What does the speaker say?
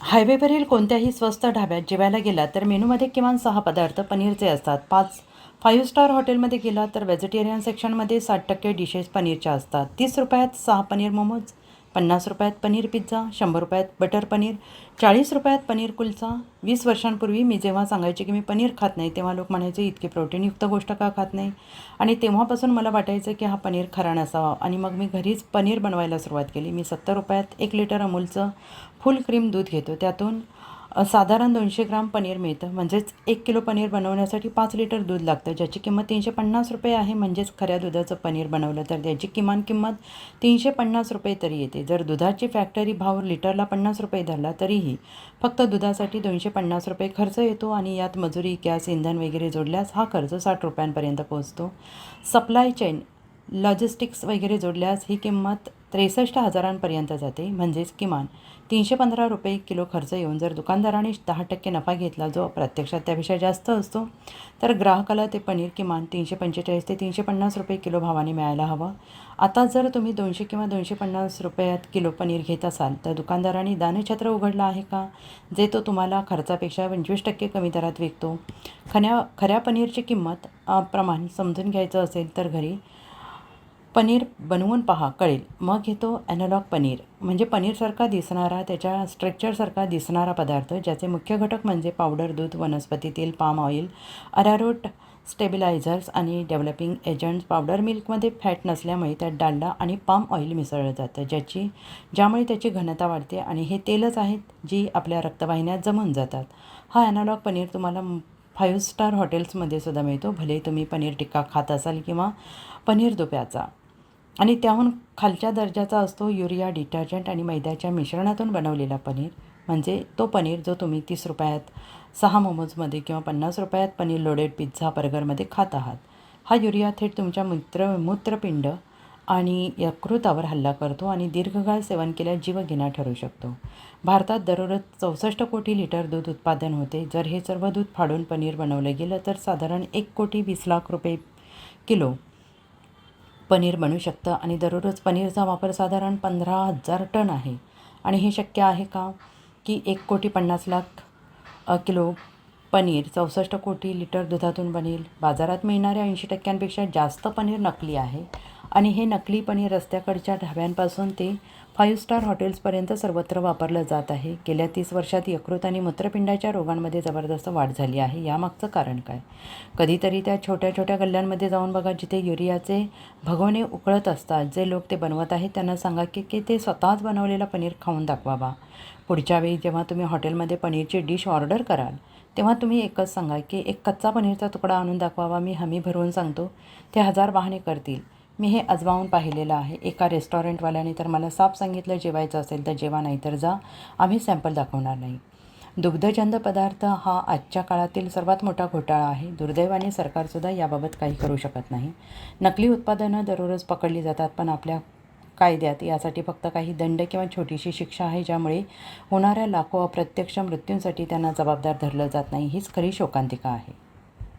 हायवेवरील कोणत्याही स्वस्त ढाब्यात जेवायला गेलात तर मेनूमध्ये किमान सहा पदार्थ पनीरचे असतात. पाच फाईव्ह स्टार हॉटेलमध्ये गेला तर व्हेजिटेरियन सेक्शनमध्ये साठ टक्के डिशेस पनीरच्या असतात. तीस रुपयात सहा पनीर मोमोज पन्नास रुपयात पनीर पिझ्झा शंभर रुपयात बटर पनीर चाळीस रुपयात पनीर कुलचा. वीस वर्षांपूर्वी मी जेव्हा सांगायचे की मी पनीर खात नाही तेव्हा लोक म्हणायचे इतकी प्रोटीनयुक्त गोष्ट का खात नाही? आणि तेव्हापासून मला वाटायचं की हा पनीर खरा नसावा. आणि मग मी घरीच पनीर बनवायला सुरुवात केली. मी सत्तर रुपयात एक लिटर अमूलचं फुल क्रीम दूध घेतो. त्यातून साधारण दोनशे ग्राम पनीर मिळतं. म्हणजेच एक किलो पनीर बनवण्यासाठी पाच लिटर दूध लागतं. ज्याची किंमत तीनशे पन्नास रुपये आहे. म्हणजेच खऱ्या दुधाचं पनीर बनवलं तर त्याची किमान किंमत तीनशे पन्नास रुपये तरी येते. जर दुधाची फॅक्टरी भाव लिटरला पन्नास रुपये धरला तरीही फक्त दुधासाठी दोनशे पन्नास रुपये खर्च येतो आणि यात मजुरी गॅस इंधन वगैरे जोडल्यास हा खर्च साठ रुपयांपर्यंत पोहोचतो. सप्लाय चेन लॉजिस्टिक्स वगैरे जोडल्यास ही किंमत त्रेसष्ट हजारांपर्यंत जाते म्हणजेच किमान तीनशे पंधरा रुपये किलो खर्च येऊन जर दुकानदाराने दहा टक्के नफा घेतला जो प्रत्यक्षात त्यापेक्षा जास्त असतो तर ग्राहकाला ते पनीर किमान तीनशे पंचेचाळीस ते तीनशे पन्नास रुपये किलो भावाने मिळायला हवं. आता जर तुम्ही दोनशे किंवा दोनशे पन्नास रुपयात किलो पनीर घेत असाल तर दुकानदाराने दानछत्र उघडलं आहे का जे तो तुम्हाला खर्चापेक्षा पंचवीस टक्के कमी दरात विकतो? खन्या खऱ्या पनीरची किंमत प्रमाण समजून घ्यायचं असेल तर घरी पनीर बनवून पहा कळेल. मग येतो ॲनालॉग पनीर. म्हणजे पनीरसारखा दिसणारा त्याच्या स्ट्रक्चरसारखा दिसणारा पदार्थ ज्याचे मुख्य घटक म्हणजे पावडर दूध वनस्पती तेल पाम ऑइल अरारोट स्टेबिलायझर्स आणि डेव्हलपिंग एजंट्स पावडर मिल्कमध्ये फॅट नसल्यामुळे त्यात डालडा आणि पाम ऑइल मिसळलं जातं ज्याची ज्यामुळे त्याची घनता वाढते आणि हे तेलच आहेत जी आपल्या रक्तवाहिन्यात जमून जातात. हा ॲनालॉग पनीर तुम्हाला फाईव्ह स्टार हॉटेल्समध्ये सुद्धा मिळतो. भले तुम्ही पनीर टिक्का खात असाल किंवा पनीर दुप्याचा. आणि त्याहून खालच्या दर्जाचा असतो युरिया डिटर्जंट आणि मैद्याच्या मिश्रणातून बनवलेला पनीर. म्हणजे तो पनीर जो तुम्ही तीस रुपयात सहा मोमोजमध्ये किंवा पन्नास रुपयात पनीर लोडेड पिझ्झा बर्गरमध्ये खात आहात. हा युरिया थेट तुमच्या मूत्र मूत्रपिंड आणि यकृतावर हल्ला करतो आणि दीर्घकाळ सेवन केल्यास जीवघेणा ठरू शकतो. भारतात दररोज चौसष्ट कोटी लिटर दूध उत्पादन होते. जर हे सर्व दूध फाडून पनीर बनवलं गेलं तर साधारण एक कोटी वीस लाख रुपये किलो पनीर बनू शकतं. आणि दररोज पनीरचा वापर साधारण पंधरा हजार टन आहे. आणि हे शक्य आहे का? की एक कोटी पन्नास लाख किलो पनीर चौसष्ट कोटी लिटर दुधातून बनेल. बाजारात मिळणाऱ्या ऐंशी टक्क्यांपेक्षा जास्त पनीर नकली आहे. आणि हे नकली पनीर रस्त्याकडच्या ढाब्यांपासून ते फाईव्ह स्टार हॉटेल्सपर्यंत सर्वत्र वापरलं जात आहे. गेल्या तीस वर्षात यकृत आणि मूत्रपिंडाच्या रोगांमध्ये जबरदस्त वाढ झाली आहे. यामागचं कारण काय? कधीतरी त्या छोट्या छोट्या गल्ल्यांमध्ये जाऊन बघा जिथे युरियाचे भगवणे उकळत असतात. जे लोक ते बनवत आहेत त्यांना सांगा की की ते स्वतःच बनवलेलं पनीर खाऊन दाखवावा. पुढच्या वेळी जेव्हा तुम्ही हॉटेलमध्ये पनीरची डिश ऑर्डर कराल तेव्हा तुम्ही एकच सांगा की एक कच्चा पनीरचा तुकडा आणून दाखवावा. मी हमी भरवून सांगतो ते हजार वाहने करतील. मी हे अजमावून पाहिलेलं आहे. एका रेस्टॉरंटवाल्याने तर मला साफ सांगितलं जेवायचं असेल तर जेवा नाही तर जा. आम्ही सॅम्पल दाखवणार नाही. दुग्धजंद पदार्थ हा आजच्या काळातील सर्वात मोठा घोटाळा आहे. दुर्दैवाने सरकारसुद्धा याबाबत काही करू शकत नाही. नकली उत्पादनं दररोज पकडली जातात पण आपल्या कायद्यात यासाठी फक्त काही दंड किंवा छोटीशी शिक्षा आहे ज्यामुळे होणाऱ्या लाखो अप्रत्यक्ष मृत्यूंसाठी त्यांना जबाबदार धरलं जात नाही. हीच खरी शोकांतिका आहे.